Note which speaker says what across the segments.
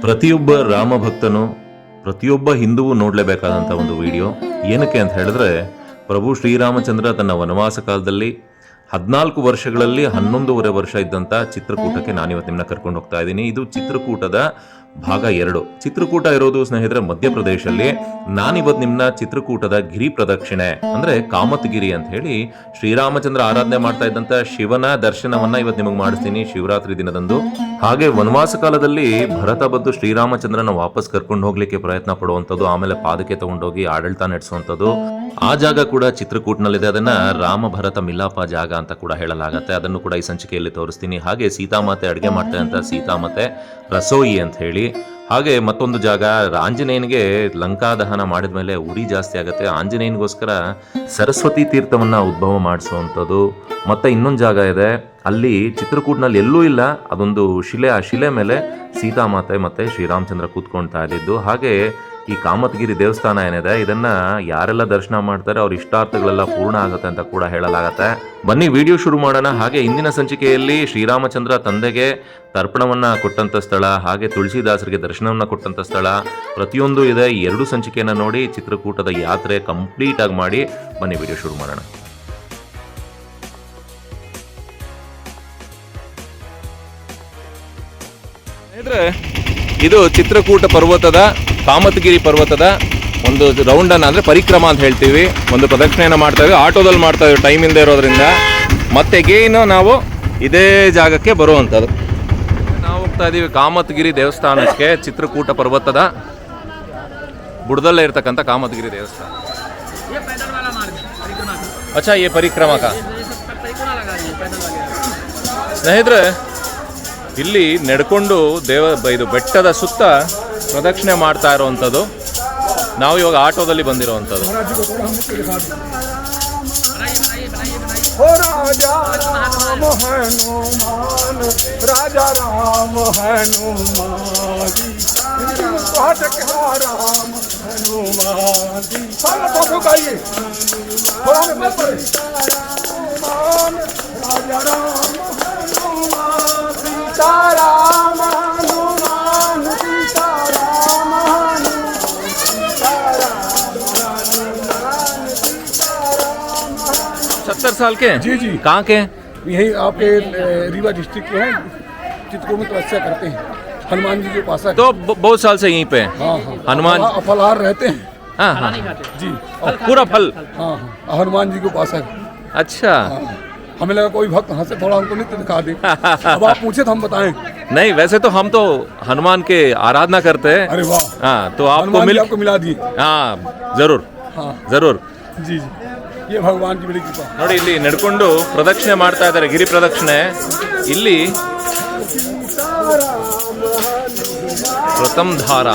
Speaker 1: ಪ್ರತಿಯೊಬ್ಬ ರಾಮ ಭಕ್ತನು ಪ್ರತಿಯೊಬ್ಬ ಹಿಂದೂ ನೋಡಲೇಬೇಕಾದಂಥ ಒಂದು ವಿಡಿಯೋ. ಏನಕ್ಕೆ ಅಂತ ಹೇಳಿದ್ರೆ, ಪ್ರಭು ಶ್ರೀರಾಮಚಂದ್ರ ತನ್ನ ವನವಾಸ ಕಾಲದಲ್ಲಿ ಹದಿನಾಲ್ಕು ವರ್ಷಗಳಲ್ಲಿ ಹನ್ನೊಂದೂವರೆ ವರ್ಷ ಇದ್ದಂಥ ಚಿತ್ರಕೂಟಕ್ಕೆ ನಾನಿವತ್ತು ನಿಮ್ಮನ್ನ ಕರ್ಕೊಂಡು ಹೋಗ್ತಾ ಇದ್ದೀನಿ. ಇದು ಚಿತ್ರಕೂಟದ ಭಾಗ ಎರಡು. ಚಿತ್ರಕೂಟ ಇರೋದು ಸ್ನೇಹಿತರೆ ಮಧ್ಯಪ್ರದೇಶಲ್ಲಿ. ನಾನಿವತ್ ನಿಮ್ನ ಚಿತ್ರಕೂಟದ ಗಿರಿ ಪ್ರದಕ್ಷಿಣೆ, ಅಂದ್ರೆ ಕಾಮತ್ಗಿರಿ ಅಂತ ಹೇಳಿ ಶ್ರೀರಾಮಚಂದ್ರ ಆರಾಧನೆ ಮಾಡ್ತಾ ಇದ್ದಂತ ಶಿವನ ದರ್ಶನವನ್ನ ಇವತ್ತು ನಿಮಗೆ ಮಾಡಿಸ್ತೀನಿ ಶಿವರಾತ್ರಿ ದಿನದಂದು. ಹಾಗೆ ವನವಾಸ ಕಾಲದಲ್ಲಿ ಭರತ ಬಂದು ಶ್ರೀರಾಮಚಂದ್ರನ ವಾಪಸ್ ಕರ್ಕೊಂಡು ಹೋಗ್ಲಿಕ್ಕೆ ಪ್ರಯತ್ನ ಪಡುವಂಥದ್ದು, ಆಮೇಲೆ ಪಾದಕ್ಕೆ ತಗೊಂಡೋಗಿ ಆಡಳಿತ ನಡೆಸುವಂಥದ್ದು. ಆ ಜಾಗ ಕೂಡ ಚಿತ್ರಕೂಟ್ನಲ್ಲಿದೆ. ಅದನ್ನ ರಾಮ ಭರತ ಮಿಲಾಪ ಜಾಗ ಅಂತ ಕೂಡ ಹೇಳಲಾಗತ್ತೆ. ಅದನ್ನು ಕೂಡ ಈ ಸಂಚಿಕೆಯಲ್ಲಿ ತೋರಿಸ್ತೀನಿ. ಹಾಗೆ ಸೀತಾಮಾತೆ ಅಡುಗೆ ಮಾಡ್ತಾ ಅಂತ ಸೀತಾಮಾತೆ ರಸೋಯಿ ಅಂತ ಹೇಳಿ ಹಾಗೆ ಮತ್ತೊಂದು ಜಾಗ, ಆಂಜನೇಯನಿಗೆ ಲಂಕಾ ದಹನ ಮಾಡಿದ ಮೇಲೆ ಉರಿ ಜಾಸ್ತಿ ಆಗುತ್ತೆ. ಆಂಜನೇಯನಿಗೋಸ್ಕರ ಸರಸ್ವತಿ ತೀರ್ಥವನ್ನು ಉದ್ಭವ ಮಾಡಿಸುವಂಥದ್ದು. ಮತ್ತೆ ಇನ್ನೊಂದು ಜಾಗ ಇದೆ, ಅಲ್ಲಿ ಚಿತ್ರಕೂಟ್ನಲ್ಲಿ ಎಲ್ಲೂ ಇಲ್ಲ, ಅದೊಂದು ಶಿಲೆ, ಆ ಶಿಲೆ ಮೇಲೆ ಸೀತಾಮಾತೆ ಮತ್ತೆ ಶ್ರೀರಾಮಚಂದ್ರ ಕೂತ್ಕೊಳ್ತಾ ಇದ್ದಿದ್ದು. ಹಾಗೆ ಈ ಕಾಮತ್ಗಿರಿ ದೇವಸ್ಥಾನ ಏನಿದೆ, ಇದನ್ನ ಯಾರೆಲ್ಲ ದರ್ಶನ ಮಾಡ್ತಾರೆ, ಅವ್ರ ಇಷ್ಟಾರ್ಥಗಳೆಲ್ಲ ಪೂರ್ಣ ಆಗುತ್ತೆ ಅಂತ ಕೂಡ ಹೇಳಲಾಗತ್ತೆ. ಬನ್ನಿ ವಿಡಿಯೋ ಶುರು ಮಾಡೋಣ. ಹಾಗೆ ಇಂದಿನ ಸಂಚಿಕೆಯಲ್ಲಿ ಶ್ರೀರಾಮಚಂದ್ರ ತಂದೆಗೆ ತರ್ಪಣವನ್ನ ಕೊಟ್ಟಂತ ಸ್ಥಳ, ಹಾಗೆ ತುಳಸಿದಾಸರಿಗೆ ದರ್ಶನವನ್ನ ಕೊಟ್ಟಂತ ಸ್ಥಳ, ಪ್ರತಿಯೊಂದು ಇದೆ. ಎರಡು ಸಂಚಿಕೆಯನ್ನ ನೋಡಿ ಚಿತ್ರಕೂಟದ ಯಾತ್ರೆ ಕಂಪ್ಲೀಟ್ ಆಗಿ ಮಾಡಿ ಬನ್ನಿ ವಿಡಿಯೋ ಶುರು ಮಾಡೋಣ. ಸ್ನೇಹಿತರೆ ಇದು ಚಿತ್ರಕೂಟ ಪರ್ವತದ, ಕಾಮತ್ಗಿರಿ ಪರ್ವತದ ಒಂದು ರೌಂಡ್ ರೌಂಡನ್ನು ಅಂದ್ರೆ ಪರಿಕ್ರಮ ಅಂತ ಹೇಳ್ತೀವಿ. ಒಂದು ಪ್ರದಕ್ಷಿಣೆಯನ್ನು ಇದ್ವಿ ಆಟೋದಲ್ಲಿ ಮಾಡ್ತಾ ಇದ್ವಿ ಟೈಮ್ ಇಲ್ಲದೆ ಇರೋದ್ರಿಂದ. ಮತ್ತೆ ಗೇನು ನಾವು ಇದೇ ಜಾಗಕ್ಕೆ ಬರುವಂಥದ್ದು. ನಾವು ಹೋಗ್ತಾ ಇದ್ದೀವಿ ಕಾಮತ್ಗಿರಿ ದೇವಸ್ಥಾನಕ್ಕೆ, ಚಿತ್ರಕೂಟ ಪರ್ವತದ ಬುಡದಲ್ಲೇ ಇರ್ತಕ್ಕಂಥ ಕಾಮತ್ಗಿರಿ ದೇವಸ್ಥಾನ. ಅಚ್ಚಾ, ಈ
Speaker 2: ಪರಿಕ್ರಮಕ?
Speaker 1: ಸ್ನೇಹಿತರೆ ಇಲ್ಲಿ ನಡ್ಕೊಂಡು ದೇವ ಇದು ಬೆಟ್ಟದ ಸುತ್ತ ಪ್ರದಕ್ಷಿಣೆ ಮಾಡ್ತಾ ಇರುವಂಥದ್ದು ನಾವು ಇವಾಗ ಆಟೋದಲ್ಲಿ ಬಂದಿರೋವಂಥದ್ದು
Speaker 3: ರಾಮ
Speaker 1: सत्तर साल के हैं?
Speaker 3: जी जी।
Speaker 1: कहाँ के हैं?
Speaker 3: यही आपके रीवा डिस्ट्रिक्ट के हैं। चित्रकूट में तपस्या करते हैं। हनुमान जी के पास
Speaker 1: तो बहुत साल से यहीं पे हैं।
Speaker 3: हाँ, हाँ।
Speaker 1: हनुमान-
Speaker 3: जी फलहार रहते हैं।
Speaker 1: हाँ हाँ।
Speaker 3: जी।
Speaker 1: पूरा फल।
Speaker 3: हाँ हाँ। हनुमान जी के पास
Speaker 1: अच्छा।
Speaker 3: हाँ। हमें लगा कोई भक्त हंसे थोड़ा हमको नित्य दिखा दे अब आप पूछे तो हम बताएं
Speaker 1: नहीं वैसे तो हम तो हनुमान के आराधना करते हैं
Speaker 3: अरे वाह
Speaker 1: हाँ तो आपको
Speaker 3: हनुमान जी
Speaker 1: मिल
Speaker 3: आपको मिला दिए
Speaker 1: हाँ जरूर
Speaker 3: हाँ
Speaker 1: जरूर
Speaker 3: जी जी ये भगवान की बड़ी कृपा
Speaker 1: ನೋಡಿ ಇಲ್ಲಿ ನಡ್ಕೊಂಡು ಪ್ರದಕ್ಷಿಣೆ ಮಾಡ್ತಾ ಇದ್ದಾರೆ ಗಿರಿ ಪ್ರದಕ್ಷಿಣೆ ಇಲ್ಲಿ ಪ್ರಥಮ್ ಧಾರ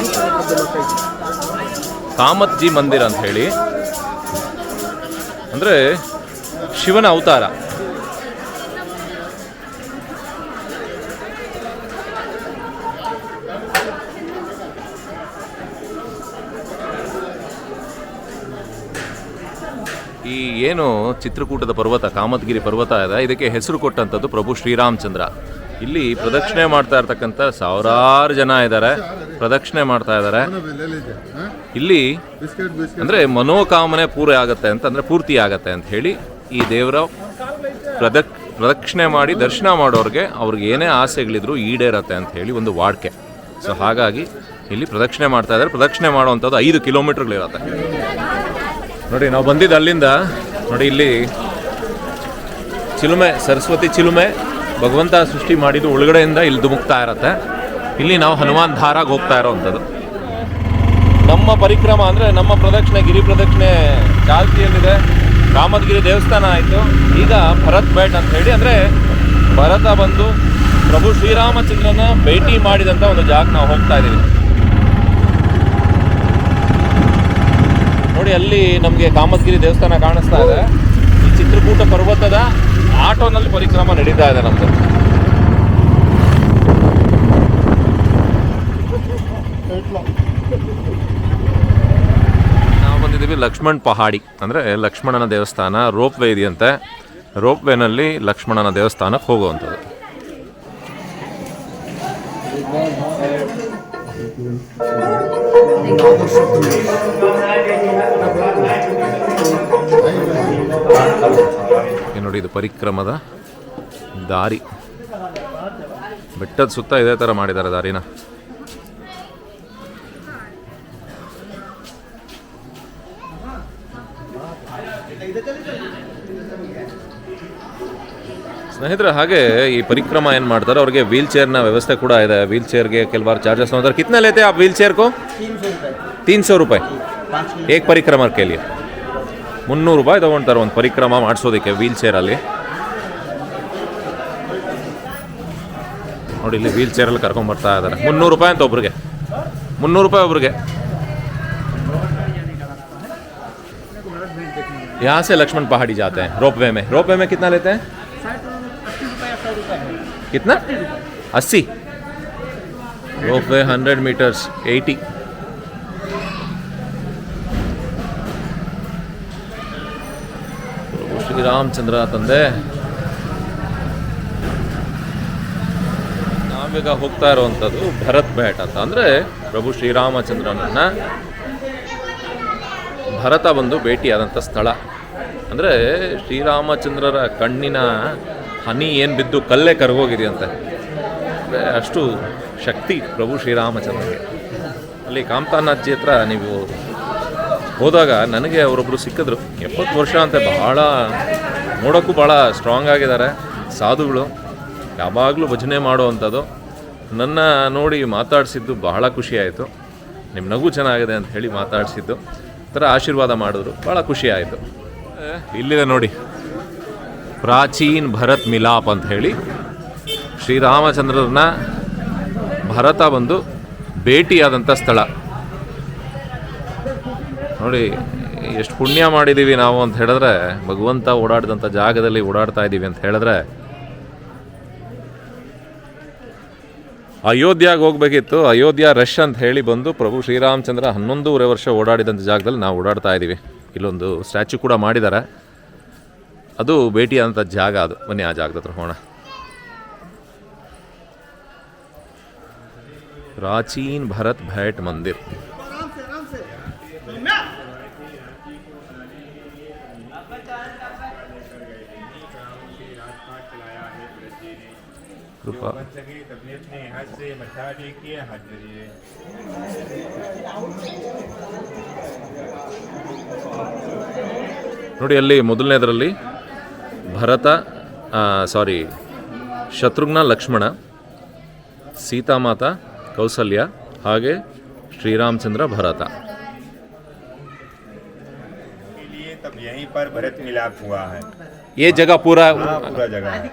Speaker 1: ಕಾಮತ್ಜಿ ಮಂದಿರ ಅಂತ ಹೇಳಿ ಅಂದ್ರೆ ಶಿವನ ಅವತಾರ ಏನು ಚಿತ್ರಕೂಟದ ಪರ್ವತ ಕಾಮತ್ಗಿರಿ ಪರ್ವತ ಇದೆ ಇದಕ್ಕೆ ಹೆಸರು ಕೊಟ್ಟಂಥದ್ದು ಪ್ರಭು ಶ್ರೀರಾಮಚಂದ್ರ. ಇಲ್ಲಿ ಪ್ರದಕ್ಷಿಣೆ ಮಾಡ್ತಾ ಇರ್ತಕ್ಕಂಥ ಸಾವಿರಾರು ಜನ ಇದ್ದಾರೆ ಪ್ರದಕ್ಷಿಣೆ ಮಾಡ್ತಾ ಇದ್ದಾರೆ ಇಲ್ಲಿ ಅಂದರೆ ಮನೋಕಾಮನೆ ಪೂರ ಆಗುತ್ತೆ ಅಂತ, ಅಂದರೆ ಪೂರ್ತಿ ಆಗುತ್ತೆ ಅಂತ ಹೇಳಿ ಈ ದೇವರ ಪ್ರದಕ್, ಪ್ರದಕ್ಷಿಣೆ ಮಾಡಿ ದರ್ಶನ ಮಾಡೋರಿಗೆ ಅವ್ರಿಗೆ ಏನೇ ಆಸೆಗಳಿದ್ರು ಈಡೇರತ್ತೆ ಅಂತ ಹೇಳಿ ಒಂದು ವಾಡಿಕೆ. ಸೊ ಹಾಗಾಗಿ ಇಲ್ಲಿ ಪ್ರದಕ್ಷಿಣೆ ಮಾಡ್ತಾ ಇದ್ದಾರೆ ಪ್ರದಕ್ಷಿಣೆ ಮಾಡುವಂಥದ್ದು ಐದು ಕಿಲೋಮೀಟರ್ಗಳಿರತ್ತೆ. ನೋಡಿ, ನಾವು ಬಂದಿದ್ದು ಅಲ್ಲಿಂದ ನೋಡಿ ಇಲ್ಲಿ ಚಿಲುಮೆ, ಸರಸ್ವತಿ ಚಿಲುಮೆ, ಭಗವಂತ ಸೃಷ್ಟಿ ಮಾಡಿದ್ದು ಒಳಗಡೆಯಿಂದ ಇಲ್ಲಿ ಧುಮುಕ್ತಾ ಇರತ್ತೆ. ಇಲ್ಲಿ ನಾವು ಹನುಮಾನ್ ಧಾರಾಗ ಹೋಗ್ತಾ ಇರೋವಂಥದ್ದು. ನಮ್ಮ ಪರಿಕ್ರಮ ಅಂದರೆ ನಮ್ಮ ಪ್ರದಕ್ಷಿಣೆ, ಗಿರಿ ಪ್ರದಕ್ಷಿಣೆ ಚಾಲ್ತಿಯಲ್ಲಿದೆ. ಕಾಮದ್ಗಿರಿ ದೇವಸ್ಥಾನ ಆಯಿತು. ಈಗ ಭರತ್ ಬೇಟ್ ಅಂತ ಹೇಳಿ, ಅಂದರೆ ಭರತ ಬಂದು ಪ್ರಭು ಶ್ರೀರಾಮಚಂದ್ರನ ಭೇಟಿ ಮಾಡಿದಂಥ ಒಂದು ಜಾಗ ನಾವು ಹೋಗ್ತಾ ಇದ್ದೀವಿ ನೋಡಿ, ಅಲ್ಲಿ ನಮಗೆ ಕಾಮದ್ಗಿರಿ ದೇವಸ್ಥಾನ ಕಾಣಿಸ್ತಾ ಇದೆ. ಈ ಚಿತ್ರಕೂಟ ಪರ್ವತದ ಆಟೋನಲ್ಲಿ ಪರಿಕ್ರಮ ನಡೀತಾ ಇದೆ ನಮ್ದು. ನಾವು ಬಂದಿದ್ದೀವಿ ಲಕ್ಷ್ಮಣ್ ಪಹಾಡಿ, ಅಂದರೆ ಲಕ್ಷ್ಮಣನ ದೇವಸ್ಥಾನ ರೋಪ್ ವೇ ಇದೆಯಂತೆ. ರೋಪ್ ವೇನಲ್ಲಿ ಲಕ್ಷ್ಮಣನ ದೇವಸ್ಥಾನಕ್ಕೆ ಹೋಗುವಂಥದ್ದು. ನೋಡಿ ಇದು ಪರಿಕ್ರಮದ ದಾರಿ. ಬೆಟ್ಟದ ಸುತ್ತ ಇದೇ ಥರ ಮಾಡಿದ್ದಾರೆ ದಾರಿನ. ಸ್ನೇಹಿತರೆ ಹಾಗೆ ಈ ಪರಿಕ್ರಮ ಏನು ಮಾಡ್ತಾರೆ ಅವ್ರಿಗೆ ವೀಲ್ ಚೇರ್ನ ವ್ಯವಸ್ಥೆ ಕೂಡ ಇದೆ ವೀಲ್ ಚೇರ್ಗೆ ಕೆಲವಾರು ಚಾರ್ಜಸ್ ನೋಡ್ತಾರೆ कितने लेते हैं आप व्हील चेयर को तीन सौ रुपये एक परिक्रमा के लिए ಮುನ್ನೂರು ರೂಪಾಯಿ ತೊಗೊಳ್ತಾರೆ ಒಂದು ಪರಿಕ್ರಮ ಮಾಡಿಸೋದಕ್ಕೆ ವೀಲ್ ಚೇರಲ್ಲಿ ನೋಡಿ ಇಲ್ಲಿ ವೀಲ್ ಚೇರಲ್ಲಿ ಕರ್ಕೊಂಬರ್ತಾ ಇದ್ದಾರೆ ಮುನ್ನೂರು ರೂಪಾಯಿ ಅಂತ ಒಬ್ರಿಗೆ ಮುನ್ನೂರು ರೂಪಾಯಿ ಒಬ್ರಿಗೆ यहाँ से लक्ष्मण पहाड़ी जाते हैं रोपवे में रोपवे में कितना लेते हैं कितना अस्सी ropeway hundred meters eighty Sriramachandra ತಂದೆ ನಾವೀಗ ಹೋಗ್ತಾ ಇರುವಂಥದ್ದು ಭರತ್ ಬೇಟ್ ಅಂತ ಅಂದರೆ ಪ್ರಭು ಶ್ರೀರಾಮಚಂದ್ರನನ್ನ ಭರತ ಬಂದು ಭೇಟಿಯಾದಂಥ ಸ್ಥಳ ಅಂದರೆ ಶ್ರೀರಾಮಚಂದ್ರರ ಕಣ್ಣಿನ ಹನಿ ಏನು ಬಿದ್ದು ಕಲ್ಲೇ ಕರಗೋಗಿದೆಯಂತೆ. ಅಷ್ಟು ಶಕ್ತಿ ಪ್ರಭು ಶ್ರೀರಾಮಚಂದ್ರಗೆ. ಅಲ್ಲಿ ಕಾಮತಾನಾಥ್ಜಿ ಹತ್ರ ನೀವು ಹೋದಾಗ ನನಗೆ ಅವರೊಬ್ಬರು ಸಿಕ್ಕಿದ್ರು. ಎಪ್ಪತ್ತು ವರ್ಷ ಅಂತ, ಬಹಳ ನೋಡೋಕ್ಕೂ ಭಾಳ ಸ್ಟ್ರಾಂಗ್ ಆಗಿದ್ದಾರೆ, ಸಾಧುಗಳು. ಯಾವಾಗಲೂ ಭಜನೆ ಮಾಡುವಂಥದ್ದು ನನ್ನ ನೋಡಿ ಮಾತಾಡಿಸಿದ್ದು ಬಹಳ ಖುಷಿಯಾಯಿತು ನಿಮ್ಮ ನಗು ಚೆನ್ನಾಗಿದೆ ಅಂತ ಹೇಳಿ ಮಾತಾಡಿಸಿದ್ದು. ಥರ ಆಶೀರ್ವಾದ ಮಾಡಿದ್ರು ಭಾಳ ಖುಷಿ ಆಯಿತು. ಇಲ್ಲಿದೆ ನೋಡಿ. ಪ್ರಾಚೀನ್ ಭರತ್ ಮಿಲಾಪ್ ಅಂತ ಹೇಳಿ ಶ್ರೀರಾಮಚಂದ್ರನ ಭರತ ಬಂದು ಭೇಟಿಯಾದಂಥ ಸ್ಥಳ. ನೋಡಿ, ಎಷ್ಟು ಪುಣ್ಯ ಮಾಡಿದ್ದೀವಿ ನಾವು ಅಂತ ಹೇಳಿದ್ರೆ, ಭಗವಂತ ಓಡಾಡಿದಂಥ ಜಾಗದಲ್ಲಿ ಓಡಾಡ್ತಾ ಇದ್ದೀವಿ ಅಂತ ಹೇಳಿದ್ರೆ, ಅಯೋಧ್ಯೆಗೆ ಹೋಗ್ಬೇಕಿತ್ತು. ಅಯೋಧ್ಯ ರಶ್ ಅಂತ ಹೇಳಿ ಬಂದು ಪ್ರಭು ಶ್ರೀರಾಮಚಂದ್ರ ಹನ್ನೊಂದೂವರೆ ವರ್ಷ ಓಡಾಡಿದಂಥ ಜಾಗದಲ್ಲಿ ನಾವು ಓಡಾಡ್ತಾ ಇದ್ದೀವಿ ಇಲ್ಲೊಂದು ಸ್ಟ್ಯಾಚು ಕೂಡ ಮಾಡಿದ್ದಾರೆ. ಅದು ಭೇಟಿಯಾದಂಥ ಜಾಗ ಅದು. ಬನ್ನಿ ಆ ಜಾಗದ ಹತ್ರ ಹೋಣ ಪ್ರಾಚೀನ್ ಭರತ್ ಭೇಟ್ ಮಂದಿರ್. ನೋಡಿ ಅಲ್ಲಿ ಮೊದಲನೇದರಲ್ಲಿ ಭರತ ಸಾರಿ ಶತ್ರುಘ್ನ ಲಕ್ಷ್ಮಣ ಸೀತಾಮಾತಾ ಕೌಸಲ್ಯ ಹಾಗೆ ಶ್ರೀರಾಮಚಂದ್ರ ಭರತ
Speaker 4: के लिए तब यहीं पर भरत मिलाप हुआ है
Speaker 1: ಈ ಜಾಗ ಪೂರ
Speaker 4: हाँ पूरा जगह है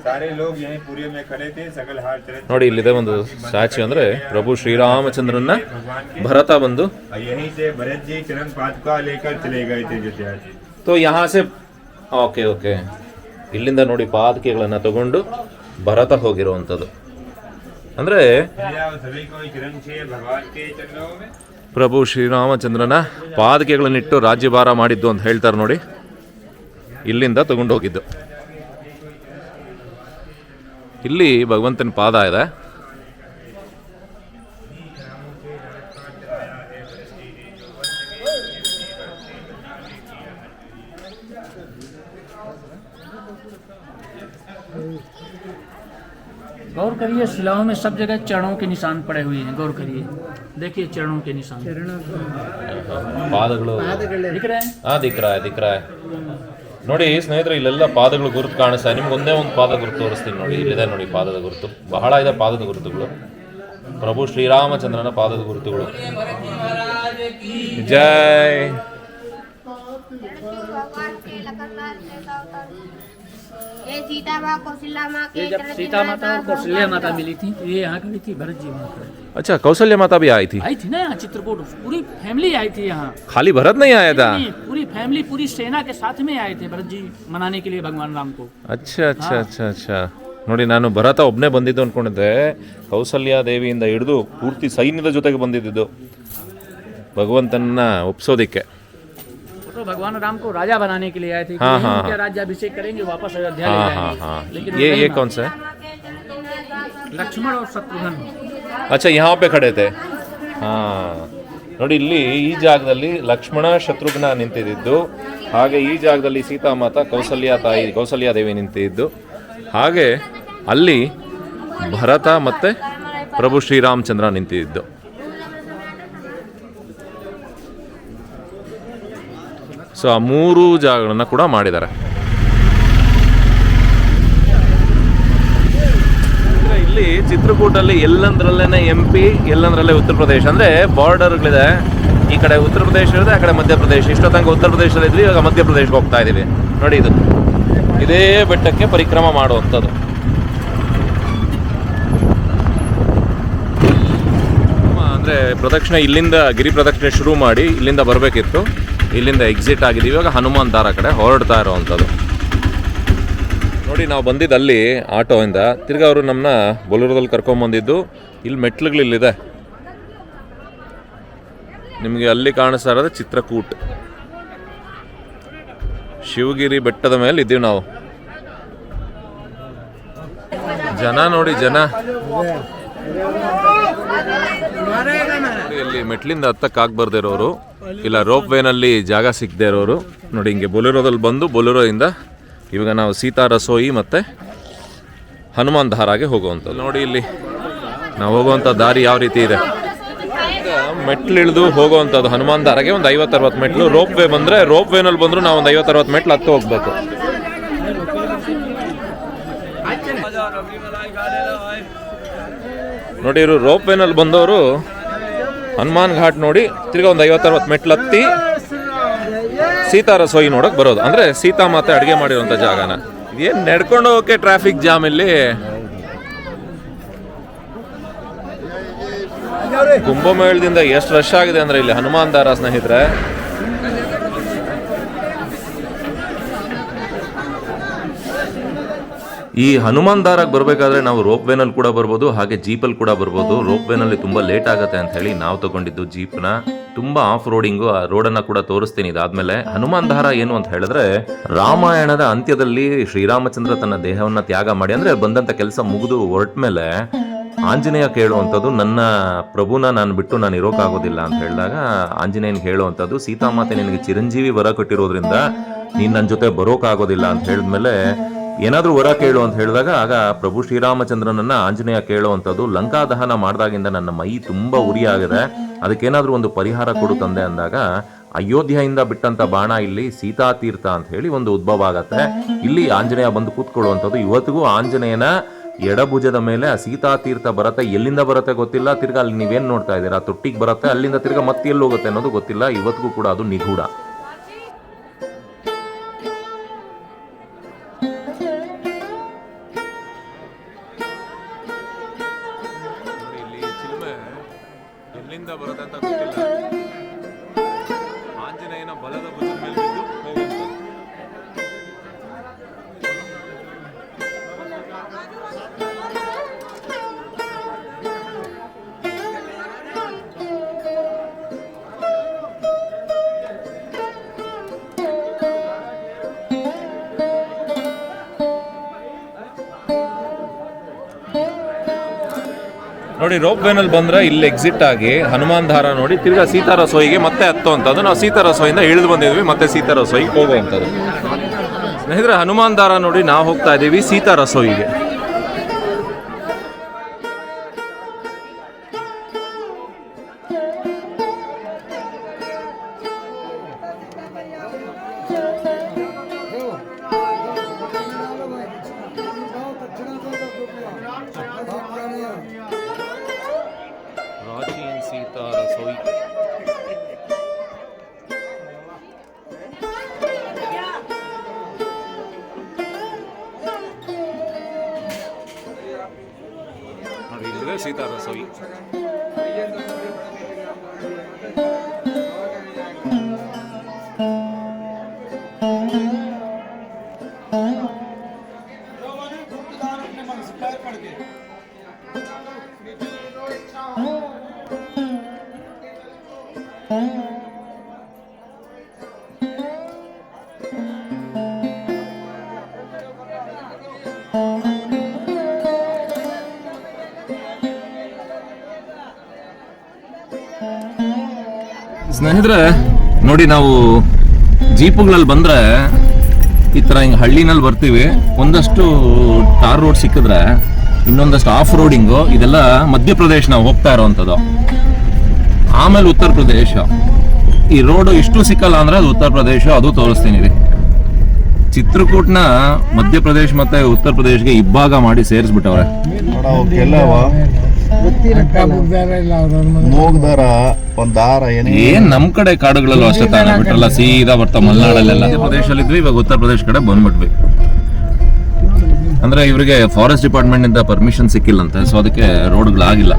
Speaker 4: सारे लोग यहीं पूरे में खड़े थे सकल हार चरण
Speaker 1: ನೋಡಿ ಇಲ್ಲಿದೆ ಒಂದು ಸ್ಟ್ಯಾಚ್ಯೂ ಅಂದರೆ ಪ್ರಭು ಶ್ರೀರಾಮಚಂದ್ರನ್ನ
Speaker 4: भगवान के
Speaker 1: ಭರತ ಬಂದು
Speaker 4: और यहीं से भरत जी चरण पादुका लेकर चले गए थे अयोध्या से
Speaker 1: ತೋ ಯಹಾಸೆ ಓಕೆ ಓಕೆ. ಇಲ್ಲಿಂದ ನೋಡಿ ಪಾದಕೆಗಳನ್ನು ತಗೊಂಡು ಭರತ ಹೋಗಿರುವಂಥದ್ದು. ಅಂದ್ರೆ ಪ್ರಭು ಶ್ರೀರಾಮಚಂದ್ರನ ಪಾದಕೆಗಳನ್ನಿಟ್ಟು ರಾಜ್ಯಭಾರ ಮಾಡಿದ್ದು ಅಂತ ಹೇಳ್ತಾರೆ ನೋಡಿ. ಇಲ್ಲಿಂದ ತಗೊಂಡು ಹೋಗಿದ್ದು ಇಲ್ಲಿ ಭಗವಂತನ ಪಾದ ಇದೆ.
Speaker 2: गौर करिए शिलाओं में सब जगह चरणों के निशान पड़े हुए हैं गौर करिए देखिए चरणों के निशान
Speaker 1: ಪಾದಗಳು
Speaker 2: दिख रहे हैं
Speaker 1: ಹಾ ದಿಕ್ರ ದಿಕ್ರ ನೋಡಿ ಸ್ನೇಹಿತರೆ ಇಲ್ಲೆಲ್ಲ ಪಾದಗಳು ಗುರುತು ಕಾಣಿಸ್ತಾ ನಿಮ್ಗೆ ಒಂದೇ ಒಂದು ಪಾದ ಗುರುತು ತೋರಿಸ್ತೀನಿ ನೋಡಿ ಇಲ್ಲಿದೆ ನೋಡಿ ಪಾದದ ಗುರುತು ಬಹಳ ಇದೆ ಪಾದದ ಗುರುತುಗಳು ಪ್ರಭು ಶ್ರೀರಾಮಚಂದ್ರನ ಪಾದದ ಗುರುತುಗಳು ಜೈ
Speaker 5: सीता माँ कौशल्या माँ के
Speaker 2: ये जब
Speaker 5: चरण
Speaker 2: सीता
Speaker 5: चिन्ह
Speaker 2: माता और
Speaker 5: था,
Speaker 2: कौशल्या माता मिली थी तो ये यहाँ खड़ी थी भरत जी वहाँ खड़े थे
Speaker 1: अच्छा कौशल्य माता भी आई थी
Speaker 2: आई थी ना यहाँ चित्रकूट पूरी फैमिली आई थी यहाँ
Speaker 1: खाली भरत नहीं आया था
Speaker 2: नहीं, पूरी फैमिली पूरी सेना के साथ में आए थे भरत जी मनाने के लिए भगवान राम को
Speaker 1: ಅಚ್ಚಾ ಅಚ್ಚಾ ಅಚ್ಚಾ ಅಚ್ಚಾ ನೋಡಿ ನಾನು ಭರತ ಒಬ್ಬನೇ ಬಂದಿದ್ದು ಅಂದ್ಕೊಂಡಿದ್ದೆ ಕೌಸಲ್ಯ ದೇವಿಯಿಂದ ಹಿಡಿದು ಪೂರ್ತಿ ಸೈನ್ಯದ ಜೊತೆಗೆ ಬಂದಿದ್ದು ಭಗವಂತನ ಒಪ್ಸೋದಿಕ್ಕೆ
Speaker 2: वो तो भगवान राम को राजा बनाने के लिए आए थे कि
Speaker 1: हाँ,
Speaker 2: यहीं
Speaker 1: हाँ,
Speaker 2: उनके
Speaker 1: हाँ।
Speaker 2: राज्याभिषेक करेंगे वापस अयोध्या
Speaker 1: हाँ
Speaker 2: ले
Speaker 1: हाँ
Speaker 2: जाएंगे
Speaker 1: हाँ
Speaker 2: लेकिन
Speaker 1: ये
Speaker 2: वो नहीं
Speaker 1: ये
Speaker 2: माना।
Speaker 1: कौन सा है
Speaker 5: माँ के चरण चिन्ह था,
Speaker 1: अच्छा
Speaker 2: लक्ष्मण और शत्रुघ्न
Speaker 1: अच्छा यहाँ पे खड़े थे ಹಾಂ ನೋಡಿ ಇಲ್ಲಿ ಈ ಜಾಗದಲ್ಲಿ ಲಕ್ಷ್ಮಣ ಶತ್ರುಘ್ನ ನಿಂತಿದ್ದು ಹಾಗೆ ಈ ಜಾಗದಲ್ಲಿ ಸೀತಾಮಾತ ಕೌಸಲ್ಯ ತಾಯಿ ಕೌಸಲ್ಯ ದೇವಿ ನಿಂತಿದ್ದು ಹಾಗೆ ಅಲ್ಲಿ ಭರತ ಮತ್ತೆ ಪ್ರಭು ಶ್ರೀರಾಮಚಂದ್ರ ನಿಂತಿದ್ದು ಸೊ ಆ ಮೂರು ಜಾಗಗಳನ್ನು ಕೂಡ ಮಾಡಿದ್ದಾರೆ. ಇಲ್ಲಿ ಚಿತ್ರಕೂಟಲ್ಲಿ ಎಲ್ಲಂದ್ರಲ್ಲೇ ಎಂ ಪಿ ಎಲ್ಲಂದ್ರಲ್ಲೇ ಉತ್ತರ ಪ್ರದೇಶ. ಅಂದರೆ ಬಾರ್ಡರ್ಗಳಿದೆ ಈ ಕಡೆ ಉತ್ತರ ಪ್ರದೇಶ ಇರುತ್ತೆ, ಆ ಕಡೆ ಮಧ್ಯಪ್ರದೇಶ ಇಷ್ಟೋ ತನಕ ಉತ್ತರ ಪ್ರದೇಶದಲ್ಲಿ ಇದ್ವಿ, ಇವಾಗ ಮಧ್ಯಪ್ರದೇಶಕ್ಕೆ ಹೋಗ್ತಾ ಇದ್ದೀವಿ ನೋಡಿ ಇದು. ಇದೇ ಬೆಟ್ಟಕ್ಕೆ ಪರಿಕ್ರಮ ಮಾಡುವಂಥದ್ದು. ಅಂದರೆ ಪ್ರದಕ್ಷಿಣೆ ಇಲ್ಲಿಂದ, ಗಿರಿ ಪ್ರದಕ್ಷಿಣೆ ಶುರು ಮಾಡಿ ಇಲ್ಲಿಂದ ಬರಬೇಕಿತ್ತು. ಇಲ್ಲಿಂದ ಎಕ್ಸಿಟ್ ಆಗಿದ್ದೀವಿ. ಇವಾಗ ಹನುಮಾನ್ ದಾರ ಕಡೆ ಹೊರಡ್ತಾ ಇರೋವಂಥದ್ದು. ನೋಡಿ, ನಾವು ಬಂದಿದ್ದು ಅಲ್ಲಿ ಆಟೋಯಿಂದ ತಿರ್ಗಿ ಅವರು ನಮ್ಮನ್ನ ಬೊಲೂರದಲ್ಲಿ ಕರ್ಕೊಂಬಂದಿದ್ದು ಇಲ್ಲಿ ಮೆಟ್ಲುಗಳಿಲ್ಲಿದೆ ನಿಮಗೆ ಅಲ್ಲಿ ಕಾಣಿಸ್ತಾ ಇರೋದು ಚಿತ್ರಕೂಟ್. ಶಿವಗಿರಿ ಬೆಟ್ಟದ ಮೇಲೆ ಇದ್ದೀವಿ ನಾವು. ಜನ ನೋಡಿ, ಜನ. ಅಲ್ಲಿ ಮೆಟ್ಲಿಂದ ಹತ್ತಕ್ಕೆ ಆಗ್ಬಾರ್ದೇ ಇರೋರು ಇಲ್ಲ ರೋಪ್ ವೇನಲ್ಲಿ ಜಾಗ ಸಿಗದೆ ಇರೋರು. ನೋಡಿ, ಹಿಂಗೆ ಬೊಲೆರೋದಲ್ಲಿ ಬಂದು ಬೊಲೆರೋದಿಂದ ಇವಾಗ ನಾವು ಸೀತಾ ರಸೋಯಿ ಮತ್ತು ಹನುಮಾನ್ ಧಾರಾಗೆ ಹೋಗುವಂಥದ್ದು. ನೋಡಿ ಇಲ್ಲಿ ನಾವು ಹೋಗುವಂಥ ದಾರಿ ಯಾವ ರೀತಿ ಇದೆ? ಮೆಟ್ಲಿಳಿದು ಹೋಗುವಂಥದ್ದು. ಹನುಮಾನ್ ಧಾರಾಗೆ ಒಂದು ಐವತ್ತರವತ್ತು ಮೆಟ್ಲು. ರೋಪ್ ವೇ ಬಂದರೆ ರೋಪ್ ವೇನಲ್ಲಿ ಬಂದರೂ ನಾವು ಒಂದು ಐವತ್ತರವತ್ತು ಮೆಟ್ಲು ಹತ್ತು ಹೋಗ್ಬೇಕು. ನೋಡಿ, ಇವರು ರೋಪ್ ವೇನಲ್ಲಿ ಬಂದವರು ಹನುಮಾನ್ ಘಾಟ್ ನೋಡಿ, ತಿರ್ಗಾ ಒಂದು ಐವತ್ತರವತ್ತು ಮೆಟ್ಲು ಹತ್ತಿ ಸೀತಾ ರಸೋಯಿ ನೋಡಕ್ ಬರೋದು. ಅಂದ್ರೆ ಸೀತಾ ಮಾತೆ ಅಡುಗೆ ಮಾಡಿರುವಂತ ಜಾಗನ. ಏನು ನಡ್ಕೊಂಡು ಹೋಗಕ್ಕೆ ಟ್ರಾಫಿಕ್ ಜಾಮ್ ಇಲ್ಲಿ? ಕುಂಭಮೇಳದಿಂದ ಎಷ್ಟು ರಶ್ ಆಗಿದೆ ಅಂದ್ರೆ ಇಲ್ಲಿ ಹನುಮಾನ್ ದಾರ ಸ್ನೇಹಿತರೆ. ಈ ಹನುಮಾನ್ ದಾರಾಗ್ ಬರಬೇಕಾದ್ರೆ ನಾವು ರೋಪ್ ವೇನಲ್ಲಿ ಕೂಡ ಬರ್ಬೋದು, ಹಾಗೆ ಜೀಪಲ್ಲಿ ಕೂಡ ಬರ್ಬೋದು. ರೋಪ್ ವೇನಲ್ಲಿ ತುಂಬಾ ಲೇಟ್ ಆಗುತ್ತೆ ಅಂತ ಹೇಳಿ ನಾವು ತಗೊಂಡಿದ್ದು ಜೀಪ್ನ ತುಂಬಾ ಆಫ್ ರೋಡಿಂಗು ಆ ರೋಡನ್ನ ಕೂಡ ತೋರಿಸ್ತೀನಿ ಇದಾದ್ಮೇಲೆ. ಹನುಮಾನ್ ದಾರ ಏನು ಅಂತ ಹೇಳಿದ್ರೆ, ರಾಮಾಯಣದ ಅಂತ್ಯದಲ್ಲಿ ಶ್ರೀರಾಮಚಂದ್ರ ತನ್ನ ದೇಹವನ್ನ ತ್ಯಾಗ ಮಾಡಿ, ಅಂದ್ರೆ ಬಂದಂತ ಕೆಲಸ ಮುಗಿದು ಹೊರಟ ಮೇಲೆ ಆಂಜನೇಯ ಕೇಳುವಂಥದ್ದು, ನನ್ನ ಪ್ರಭುನ ನಾನು ಬಿಟ್ಟು ನಾನು ಇರೋಕ್ಕಾಗೋದಿಲ್ಲ ಅಂತ ಹೇಳಿದಾಗ ಆಂಜನೇಯನ್ ಹೇಳುವಂಥದ್ದು, ಸೀತಾಮಾತೆ ನಿನಗೆ ಚಿರಂಜೀವಿ ವರ ಕೊಟ್ಟಿರೋದ್ರಿಂದ ನೀನು ನನ್ನ ಜೊತೆ ಬರೋಕ್ಕಾಗೋದಿಲ್ಲ ಅಂತ ಹೇಳಿದ್ಮೇಲೆ ಏನಾದರೂ ವರ ಕೇಳು ಅಂತ ಹೇಳಿದಾಗ, ಆಗ ಪ್ರಭು ಶ್ರೀರಾಮಚಂದ್ರನನ್ನ ಆಂಜನೇಯ ಕೇಳುವಂಥದ್ದು ಲಂಕಾ ದಹನ ಮಾಡಿದಾಗಿಂದ ನನ್ನ ಮೈ ತುಂಬ ಉರಿಯಾಗಿದೆ ಅದಕ್ಕೇನಾದರೂ ಒಂದು ಪರಿಹಾರ ಕೊಡು ತಂದೆ ಅಂದಾಗ, ಅಯೋಧ್ಯೆಯಿಂದ ಬಿಟ್ಟಂತ ಬಾಣ ಇಲ್ಲಿ ಸೀತಾ ತೀರ್ಥ ಅಂತ ಹೇಳಿ ಒಂದು ಉದ್ಭವ ಆಗತ್ತೆ. ಇಲ್ಲಿ ಆಂಜನೇಯ ಬಂದು ಕೂತ್ಕೊಳ್ಳುವಂಥದ್ದು. ಇವತ್ತಿಗೂ ಆಂಜನೇಯನ ಎಡಭುಜದ ಮೇಲೆ ಆ ಸೀತಾ ತೀರ್ಥ ಬರುತ್ತೆ. ಎಲ್ಲಿಂದ ಬರುತ್ತೆ ಗೊತ್ತಿಲ್ಲ. ತಿರ್ಗಾ ಅಲ್ಲಿ ನೀವೇನು ನೋಡ್ತಾ ಇದ್ದೀರಾ? ತೊಟ್ಟಿಗೆ ಬರುತ್ತೆ. ಅಲ್ಲಿಂದ ತಿರ್ಗಾ ಮತ್ತೆ ಎಲ್ಲಿ ಹೋಗುತ್ತೆ ಅನ್ನೋದು ಗೊತ್ತಿಲ್ಲ. ಇವತ್ತಿಗೂ ಕೂಡ ಅದು ನಿಗೂಢ. ನೋಡಿ, ರೋಪ್ ವೇನಲ್ಲಿ ಬಂದ್ರೆ ಇಲ್ಲಿ ಎಕ್ಸಿಟ್ ಆಗಿ ಹನುಮಾನ್ ಧಾರ ನೋಡಿ ತಿರ್ಗಾ ಸೀತಾರ ಸೋಯಿಗೆ ಮತ್ತೆ ಹತ್ತುವಂಥದ್ದು. ನಾವು ಸೀತಾರ ಸೋಯಿಂದ ಇಳಿದು ಬಂದಿದ್ವಿ, ಮತ್ತೆ ಸೀತಾರ ಸೋಯಿಗೆ ಹೋಗುವಂಥದ್ದು. ಸ್ನೇಹಿತರೆ, ಹನುಮಾನ್ ಧಾರ ನೋಡಿ ನಾವು ಹೋಗ್ತಾ ಇದ್ದೀವಿ ಸೀತಾ ನೋಡಿ ಇಲ್ಲಿದೆ ಸೀತಾ ಸ್ನೇಹಿತರೆ, ನೋಡಿ ನಾವು ಜೀಪುಗಳಲ್ಲಿ ಬಂದ್ರೆ ಈ ಥರ ಹಿಂಗೆ ಹಳ್ಳಿನಲ್ಲಿ ಬರ್ತೀವಿ. ಒಂದಷ್ಟು ಟಾರ್ ರೋಡ್ ಸಿಕ್ಕಿದ್ರೆ, ಇನ್ನೊಂದಷ್ಟು ಆಫ್ ರೋಡಿಂಗು, ಇದೆಲ್ಲ ಮಧ್ಯಪ್ರದೇಶ ನಾವು ಹೋಗ್ತಾ ಇರೋವಂಥದ್ದು. ಆಮೇಲೆ ಉತ್ತರ ಪ್ರದೇಶ. ಈ ರೋಡು ಇಷ್ಟು ಸಿಕ್ಕಲ್ಲ ಅಂದ್ರೆ ಅದು ಉತ್ತರ ಪ್ರದೇಶ, ಅದು ತೋರಿಸ್ತೀನಿ ರೀ. ಚಿತ್ರಕೂಟ್ನ ಮಧ್ಯಪ್ರದೇಶ ಮತ್ತೆ ಉತ್ತರ ಪ್ರದೇಶಗೆ ಇಬ್ಬಾಗ ಮಾಡಿ ಸೇರಿಸ್ಬಿಟ್ಟವ್ರೆ.
Speaker 6: ಮೂಗ್ದಾರ ಒಂದ್ ದಾರ ಏನೇ
Speaker 1: ಏನ್ ನಮ್ ಕಡೆ ಕಾಡುಗಳಲ್ಲೂ ಅಷ್ಟೇ ತಾನೆ ಬಿಟ್ರಲ್ಲ ಸೀದಾ ಬರ್ತಾ ಮಲೆನಾಡಲ್ಲೆಲ್ಲ. ಪ್ರದೇಶದಲ್ಲಿ ಇದ್ವಿ ಇವಾಗ ಉತ್ತರ ಪ್ರದೇಶ ಕಡೆ ಬಂದ್ಬಿಟ್ವಿ. ಅಂದ್ರೆ ಇವರಿಗೆ ಫಾರೆಸ್ಟ್ ಡಿಪಾರ್ಟ್ಮೆಂಟ್ ಇಂದ ಪರ್ಮಿಷನ್ ಸಿಕ್ಕಿಲ್ಲಂತೆ ಸೊ ಅದಕ್ಕೆ ರೋಡ್ಗಳಾಗಿಲ್ಲ.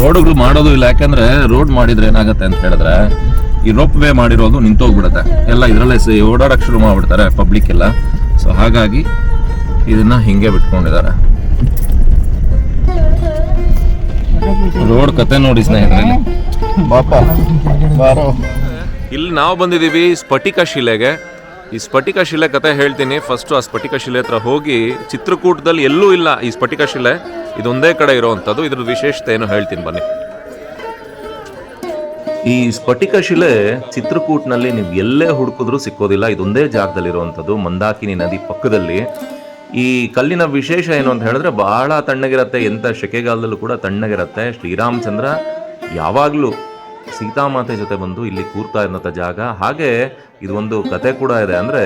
Speaker 1: ರೋಡ್ಗಳು ಮಾಡೋದು ಇಲ್ಲ ಯಾಕಂದ್ರೆ ರೋಡ್ ಮಾಡಿದ್ರೆ ಏನಾಗುತ್ತೆ ಅಂತ ಹೇಳಿದ್ರೆ ಈ ರೋಪ್ ವೇ ಮಾಡಿರೋದು ನಿಂತೋಗ್ಬಿಡುತ್ತೆ. ಎಲ್ಲ ಇದರಲ್ಲೇ ಓಡಾಡಕ್ಕೆ ಓಡಾಡಕ್ ಶುರು ಮಾಡ್ಬಿಡ್ತಾರೆ ಪಬ್ಲಿಕ್ ಎಲ್ಲ. ಸೊ ಹಾಗಾಗಿ ಇದನ್ನ ಹಿಂಗೆ ಬಿಟ್ಕೊಂಡಿದ್ದಾರೆ. ರೋಡ್ ಕತೆ ನೋಡಿ ಸ್ನೇಹಿತರೆ.
Speaker 6: ಬಾಪ ಬಾರೋ.
Speaker 1: ಇಲ್ಲಿ ನಾವು ಬಂದಿದ್ದೀವಿ ಸ್ಫಟಿಕ ಶಿಲೆಗೆ. ಈ ಸ್ಫಟಿಕ ಶಿಲೆ ಕತೆ ಹೇಳ್ತೀನಿ. ಫಸ್ಟ್ ಆ ಸ್ಫಟಿಕ ಶಿಲೆ ಹತ್ರ ಹೋಗಿ ಚಿತ್ರಕೂಟದಲ್ಲಿ ಎಲ್ಲೂ ಇಲ್ಲ ಈ ಸ್ಫಟಿಕ ಶಿಲೆ. ಇದೊಂದೇ ಕಡೆ ಇರುವಂಥದ್ದು. ಇದ್ರ ವಿಶೇಷತೆ ಏನು ಹೇಳ್ತೀನಿ ಬನ್ನಿ. ಈ ಸ್ಫಟಿಕ ಶಿಲೆ ಚಿತ್ರಕೂಟ್ನಲ್ಲಿ ನೀವು ಎಲ್ಲೇ ಹುಡುಕಿದ್ರೂ ಸಿಕ್ಕೋದಿಲ್ಲ. ಇದೊಂದೇ ಜಾಗದಲ್ಲಿರುವಂಥದ್ದು. ಮಂದಾಕಿನಿ ನದಿ ಪಕ್ಕದಲ್ಲಿ. ಈ ಕಲ್ಲಿನ ವಿಶೇಷ ಏನು ಅಂತ ಹೇಳಿದ್ರೆ ಬಹಳ ತಣ್ಣಗಿರತ್ತೆ, ಎಂಥ ಸೆಕೆಗಾಲದಲ್ಲೂ ಕೂಡ ತಣ್ಣಗಿರತ್ತೆ. ಶ್ರೀರಾಮಚಂದ್ರ ಯಾವಾಗಲೂ ಸೀತಾಮಾತೆ ಜೊತೆ ಬಂದು ಇಲ್ಲಿ ಕೂರ್ತಾ ಇರುವಂಥ ಜಾಗ. ಹಾಗೆ ಇದು ಒಂದು ಕತೆ ಕೂಡ ಇದೆ. ಅಂದ್ರೆ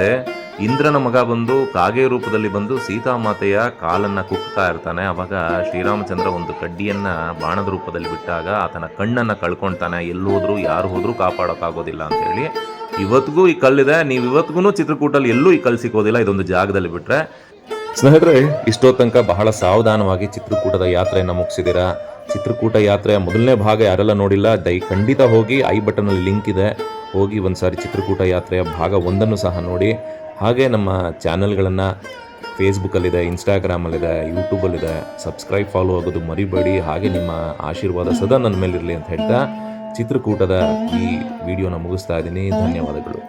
Speaker 1: ಇಂದ್ರನ ಮಗ ಬಂದು ಕಾಗೆ ರೂಪದಲ್ಲಿ ಬಂದು ಸೀತಾಮಾತೆಯ ಕಾಲನ್ನ ಕುಕ್ತಾ ಇರ್ತಾನೆ. ಅವಾಗ ಶ್ರೀರಾಮಚಂದ್ರ ಒಂದು ಕಡ್ಡಿಯನ್ನು ಬಾಣದ ರೂಪದಲ್ಲಿ ಬಿಟ್ಟಾಗ ಆತನ ಕಣ್ಣನ್ನ ಕಳ್ಕೊಳ್ತಾನೆ ಎಲ್ಲೋದ್ರೂ, ಯಾರು ಹೋದರೂ ಕಾಪಾಡೋಕ್ಕಾಗೋದಿಲ್ಲ ಅಂತ ಹೇಳಿ. ಇವತ್ತಿಗೂ ಈ ಕಲ್ಲಿದೆ. ನೀವು ಇವತ್ತಿಗೂ ಚಿತ್ರಕೂಟಲ್ಲಿ ಎಲ್ಲೂ ಈ ಕಲ್ಲು ಸಿಕ್ಕೋದಿಲ್ಲ. ಇದೊಂದು ಜಾಗದಲ್ಲಿ ಬಿಟ್ರೆ ಸ್ನೇಹಿತರೆ, ಇಷ್ಟೋ ತನಕ ಬಹಳ ಸಾವಧಾನವಾಗಿ ಚಿತ್ರಕೂಟದ ಯಾತ್ರೆಯನ್ನು ಮುಗಿಸಿದ್ದೀರಾ? ಚಿತ್ರಕೂಟ ಯಾತ್ರೆಯ ಮೊದಲನೇ ಭಾಗ ಯಾರೆಲ್ಲ ನೋಡಿಲ್ಲ ದಯ ಖಂಡಿತ ಹೋಗಿ ಐ ಬಟನಲ್ಲಿ ಲಿಂಕ್ ಇದೆ. ಹೋಗಿ ಒಂದ್ಸಾರಿ ಚಿತ್ರಕೂಟ ಯಾತ್ರೆಯ ಭಾಗ ಒಂದನ್ನು ಸಹ ನೋಡಿ. ಹಾಗೆ ನಮ್ಮ ಚಾನೆಲ್ಗಳನ್ನು ಫೇಸ್ಬುಕ್ಕಲ್ಲಿದೆ, ಇನ್ಸ್ಟಾಗ್ರಾಮಲ್ಲಿದೆ, ಯೂಟ್ಯೂಬಲ್ಲಿದೆ, ಸಬ್ಸ್ಕ್ರೈಬ್ ಫಾಲೋ ಆಗೋದು ಮರಿಬೇಡಿ. ಹಾಗೆ ನಿಮ್ಮ ಆಶೀರ್ವಾದ ಸದಾ ನನ್ನ ಮೇಲಿರಲಿ ಅಂತ ಹೇಳ್ತಾ ಚಿತ್ರಕೂಟದ ಈ ವಿಡಿಯೋನ ಮುಗಿಸ್ತಾ ಇದ್ದೀನಿ. ಧನ್ಯವಾದಗಳು.